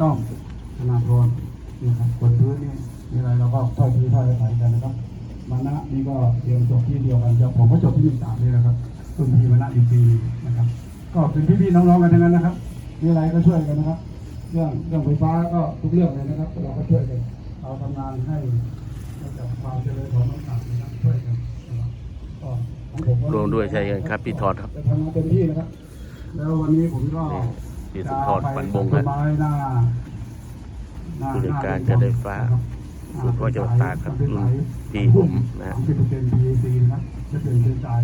ต้องธนาธรนะครับคนพื้นนี่มีอะไรเราก็ถ้อยทีถ้อยอาศัยกันนะครับมานะนี่ก็เรียนจบที่เดียวกันจะผมก็จบที่หนึ่งสามนี่แหละครับรุ่นพี่มานะอีกปีนะครับ ก็เป็นพี่ๆน้องๆกันทั้งนั้นนะครับมีอะไรก็ช่วยกันนะครับ เรื่องเรื่องไฟฟ้าก็ทุกเรื่องเลยนะครับ เราก็ช่วยกันเราทำงานให้ให้กับความเจริญของน้องสาวนะครับช่วยกันนะครับก็ของผมก็รวมด้วยใช่กันครับพี่ทอดครับจะทำงานเต็มที่นะครับ แล้ววันนี้ผมก็ พี่สุทรปันบงต้ฮะนไม้หน้าหน้าผู้จัดการหน้การไฟฟ้านะครับผู้ว่าจังหวัดตากครับเป็นสายพี่ผมนะฮะสามสิบเปอร์เซ็นต์ PAC นะครับจะเป็นเป็นสาย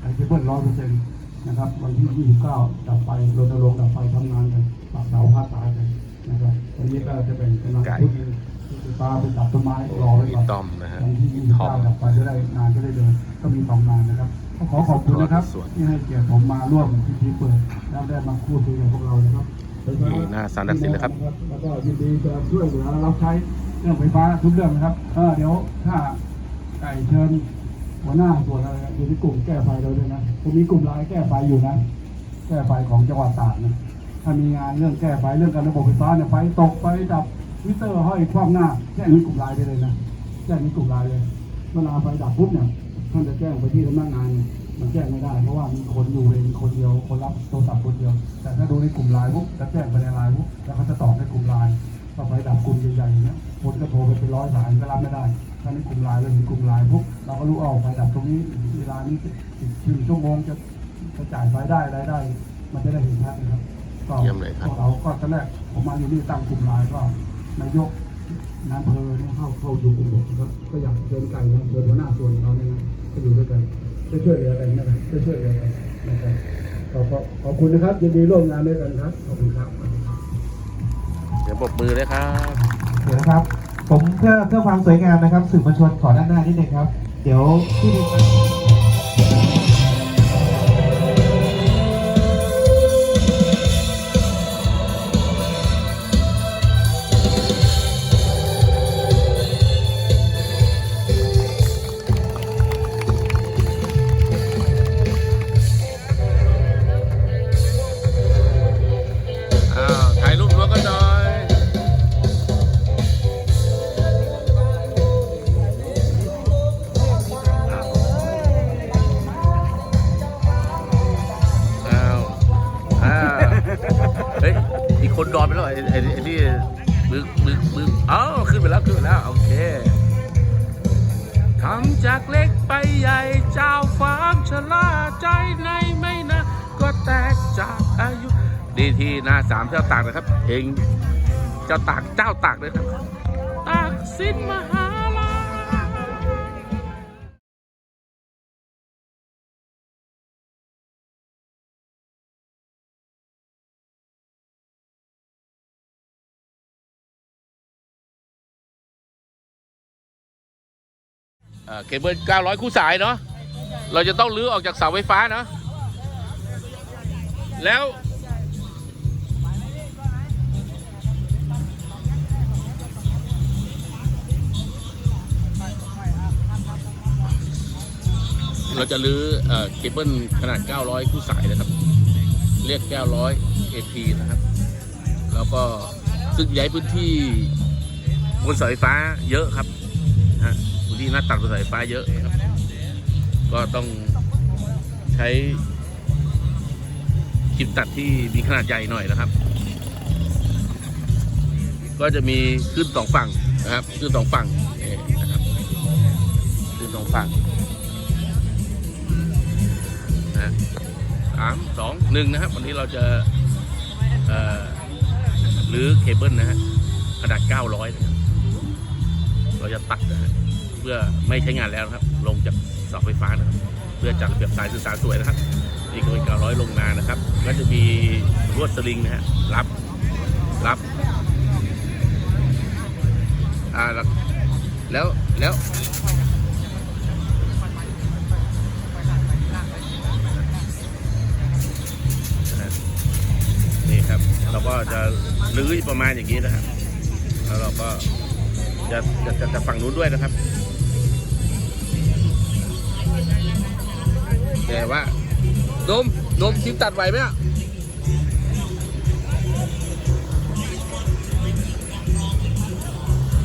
สายเคเบิลร้อยเปอร์เซ็นต์นะครับวันที่ 29 ดับไฟรณรงค์ดับไฟทำงานกันปากเสาภาคใต้กันนะครับวันนี้ก็จะเป็นกำลังไก่ชุดหนึ่งชุดไฟฟ้าไปตัดต้นไม้รอไว้พี่ก่อนต้อมนะฮะวันที่พี่ทอม29ดับไฟจะได้งานจะได้เดินก็มีสองงานนะครับก็ขอขอบคุณนะครับส่วนที่ให้เกียรติผมมาร่วมพิธีเปิดแล้ว ได้มาพูดคุยกับพวกเรานะครับนี่หน้าสารนักศิลป์นะครับ แล้วก็ยินดีจะช่วยเหลือรับใช้เรื่องไฟฟ้าทุกเรื่องนะครับเออเดี๋ยวถ้าไก่เชิญหัวหน้าส่วนอะไรอยู่ที่กลุ่มแก้ไฟเราด้วยนะผมมีกลุ่มไลน์แก้ไฟอยู่นะ แก้ไฟของจังหวัดตากนะถ้ามีงานเรื่องแก้ไฟเรื่องการระบบไฟฟ้าเนี่ยไฟตกไฟดับมิเตอร์ห้อยคว่ำหน้าแจ้งในกลุ่มไลน์ได้เลยนะแจ้งในกลุ่มไลน์เลยเวลาไฟดับปุ๊บเนี่ยท่านจะแจ้งไปที่สำนักงานเนี่ย มันแจ้งไม่ได้เพราะว่ามีคนอยู่เองคนเดียวคนรับโทรศัพท์คนเดียว แต่ถ้าดูในกลุ่มไลน์ปุ๊บจะแจ้งไปในไลน์ปุ๊บแล้วเขาจะตอบในกลุ่มไลน์ต่อไปดับกลุ่มใหญ่ๆอย่างเงี้ยคนก็โทรไปเป็นร้อยสายก็รับไม่ได้ถ้าในกลุ่มไลน์เรามีกลุ่มไลน์ปุ๊บเราก็รู้เอาไฟดับตรงนี้เวลานี้อีกครึ่งชั่วโมงจะจะจ่ายไฟได้รายได้ มันจะได้เห็นชัดนะครับก็เยี่ยมเลยครับพวกเราก็ตอนแรกผมมาอยู่นี่ตั้งกลุ่มไลน์ก็นายกนายอำเภอเนี่ยเข้าเข้าอยู่กลุ่มหมดนะครับก็อยากเชิญไก่นะเชิญหัวหน้าส่วนเราเนี่ยนะก็อยู่ด้วยกัน ช่วยช่วยเหลือกันนะครับช่วยช่วยเหลือกันนะครับขอบขอบคุณนะครับยินดีร่วมงานด้วยกันครับขอบคุณครับเดี๋ยวปรบมือเลยครับเดี๋ยวนะครับ ผมเพื่อเพื่อความสวยงามนะครับสื่อมวลชนขอด้านหน้านิดนึงครับ เดี๋ยวที่ ใหญ่เจ้าฟามชะลาใจในไม่นะ ก็แตกจากอายุ ดีที่หน้าสามเจ้าตากนะครับเพลงเจ้าตากเจ้าตากเลยครับ ตากสินมหา เคเบิล900 คู่สายเนาะเราจะต้องลื้อออกจากเสาไฟฟ้าเนาะแล้ว เราจะลื้อเอ่อเคเบิลขนาด 900 คู่สายนะครับ เรียก 900 AP นะครับ แล้วก็ซึ่งย้ายพื้นที่บนเสาไฟฟ้าเยอะครับฮะ พื้นที่หน้าตัดบนสาไฟฟ้าเยอะครับ ก็ต้องใช้คลิปตัดที่มีขนาดใหญ่หน่อยนะครับ ก็จะมีขึ้นสองฝั่งนะครับขึ้นสองฝั่งนะครับขึ้นสองฝั่งนะสามสองหนึ่งนะครับ วันนี้เราจะเอ่อรื้อเคเบิลนะฮะขนาด 900นะครับเราจะตัดนะฮะ พื่อไม่ใช้งานแล้วนะครับ ลงจากเสาไฟฟ้านะครับเพื่อจัดระเบียบสายสื่อสารสวยนะครับนี่ก็เป็น900ลงมานะครับ ก็จะมีลวดสลิงนะฮะรับรับอ่าแล้วแล้วนี่ครับ เราก็จะลื้อประมาณอย่างนี้นะครับ แล้วเราก็จะจะจะฝั่งนู้นด้วยนะครับ แต่ว่าโดมโดมคลิปตัดไหวไหมอะ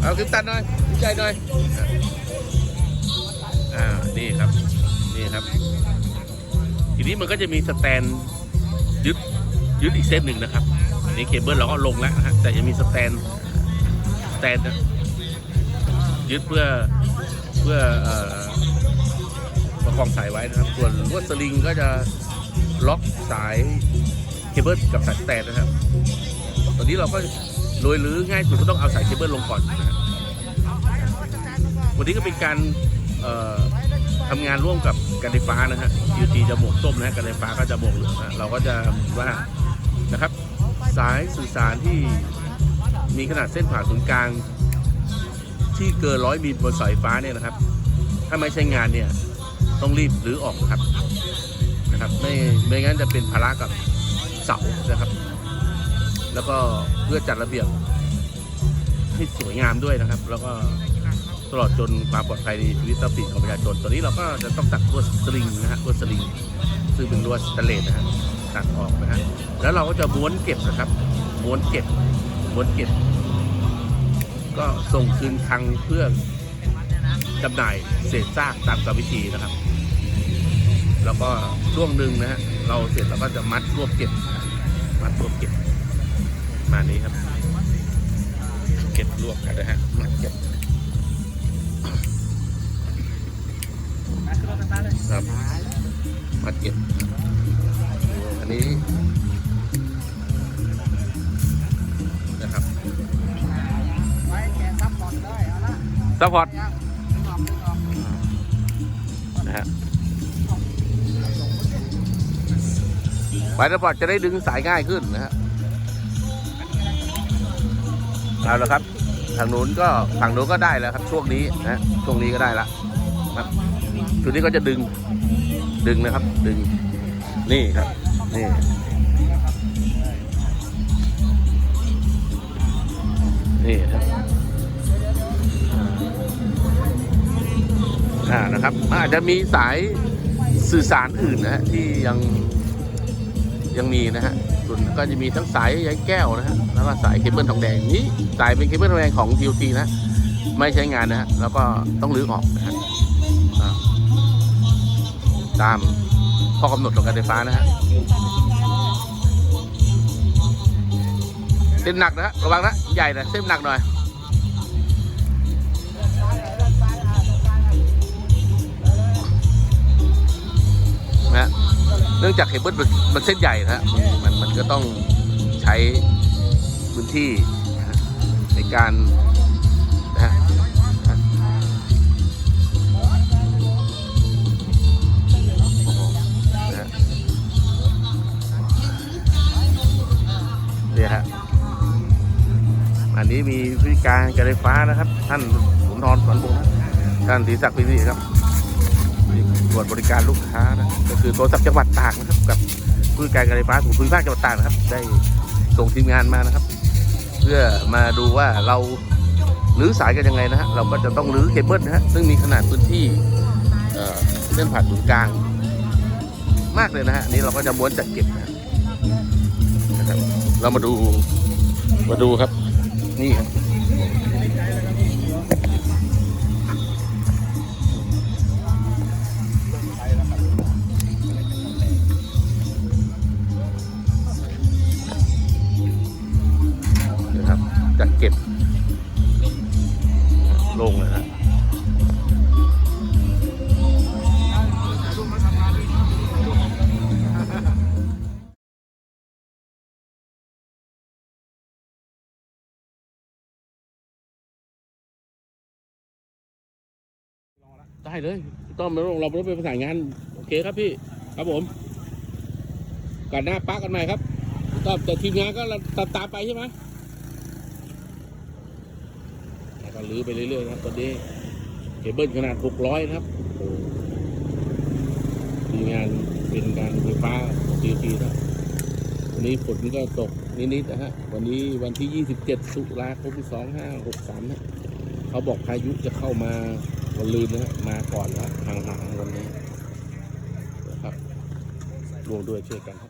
เอาคลิปตัดหน่อยดีใจหน่อยอ่านี่ครับนี่ครับ ทีนี้มันก็จะมีสแตนยึดยึดอีกเส้นหนึ่งนะครับอันนี้เคเบิลเราก็ลงแล้วนะฮะแต่จะมีสแตนสแตนนะยึดเพื่อเพื่อเอ่อ ประคองสายไว้นะครับ ส่วนลวดสลิงก็จะล็อกสายเคเบิลกับสายแตนนะครับ ตอนนี้เราก็โดยรื้อง่ายสุดก็ต้องเอาสายเคเบิลลงก่อนนะฮะวันนี้ก็เป็นการเอ่อทำงานร่วมกับการไฟฟ้านะฮะ QT จะหมวกส้มนะฮะการไฟฟ้าก็จะหมวกเหลืองนะเราก็จะว่านะครับ สายสื่อสารที่มีขนาดเส้นผ่าศูนย์กลาง ที่เกินร้อยมิลบนสายฟ้าเนี่ยนะครับ ถ้าไม่ใช้งานเนี่ย ต้องรีบรื้อออกนะครับนะครับไม่ไม่งั้นจะเป็นภาระกับเสานะครับ แล้วก็เพื่อจัดระเบียบให้สวยงามด้วยนะครับ แล้วก็ตลอดจนความปลอดภัยในชีวิตทรัพย์สินของประชาชนตอนนี้เราก็จะต้องตัดลวดสลิงนะฮะลวดสลิงซึ่งเป็นลวดสแตเลสนะฮะตัดออกนะฮะแล้วเราก็จะม้วนเก็บนะครับม้วนเก็บม้วนเก็บ ก็ส่งคืนคลังเพื่อจำหน่ายเศษซากตามกรรมวิธีนะครับ แล้วก็ช่วงหนึ่งนะฮะเราเสร็จเราก็จะมัดรวบเก็บ มัดรวบเก็บ มานี้ครับ เก็บรวบกันนะฮะมัดเก็บครับมัดเก็บ อันนี้นะครับซัพพอร์ต ไฟซัพพอร์ตจะได้ดึงสายง่ายขึ้นนะฮะเอาละครับทางนู้นก็ฝั่งนู้นก็ได้แล้วครับ ช่วงนี้นะช่วงนี้ก็ได้ละครับช่วนี้ก็จะดึงดึงนะครับ ดึงนี่ครับ นี่นี่ครับอ่านะครับ อาจจะมีสายสื่อสารอื่นนะฮะที่ยัง ยังมีนะฮะส่วนก็จะมีทั้งสายใยแก้วนะฮะแล้วก็สายเคเบิลทองแดงนี้สายเป็นเคเบิลทองแดงของ TOT นะ ไม่ใช้งานนะฮะแล้วก็ต้องรื้อออกนะฮะตามข้อกำหนดของการไฟฟ้านะฮะเส้นหนักนะฮะระวังนะใหญ่นะเส้นหนักหน่อย นื่องจากเคเบิลมันมันเส้นใหญ่นะฮะมันมันก็ต้องใช้พื้นที่ในการนะเนี่ยฮะ อันนี้มีพิการการไฟฟ้านะครับ ท่านสุนทรสวนบุญท่านศรีศักดิ์พิธีครับ ตรวจบริการลูกค้านะก็คือโทรศัพท์จังหวัดตากนะครับ กับผู้การการไฟฟ้าของภูมิภาคจังหวัดตากนะครับ ได้ส่งทีมงานมานะครับ เพื่อมาดูว่าเรารื้อสายกันยังไงนะฮะเราก็จะต้องรื้อเคเบิลนะฮะซึ่งมีขนาดพื้นที่เส้นผ่านศูนย์กลาง มากเลยนะฮะนี้เราก็จะม้วนจัดเก็บนะครับ เรามาดูมาดูครับนี่ครับ ได้เลยต้อมเราเราไม่ต้องไปประสานงาน โอเคครับพี่ ครับผมกันหน้าปักกันใหม่ครับต้อมแต่ทีมงานก็ตามตามไปใช่ไหมแล้วก็ลื้อไปเรื่อยๆนะครับตอนนี้เคเบิลขนาด 600 นะครับโอ้โหมีงานเป็นการไฟฟ้าของ TP นะวันนี้ฝนก็ตกนิดๆนะฮะ วันนี้วันที่ 27ตุลาคม2563นะเขาบอกพายุจะเข้ามาันลืมนะฮะมาก่อนแล้วห่างๆวันนี้นะครับรวมด้วยช่วยกันครับ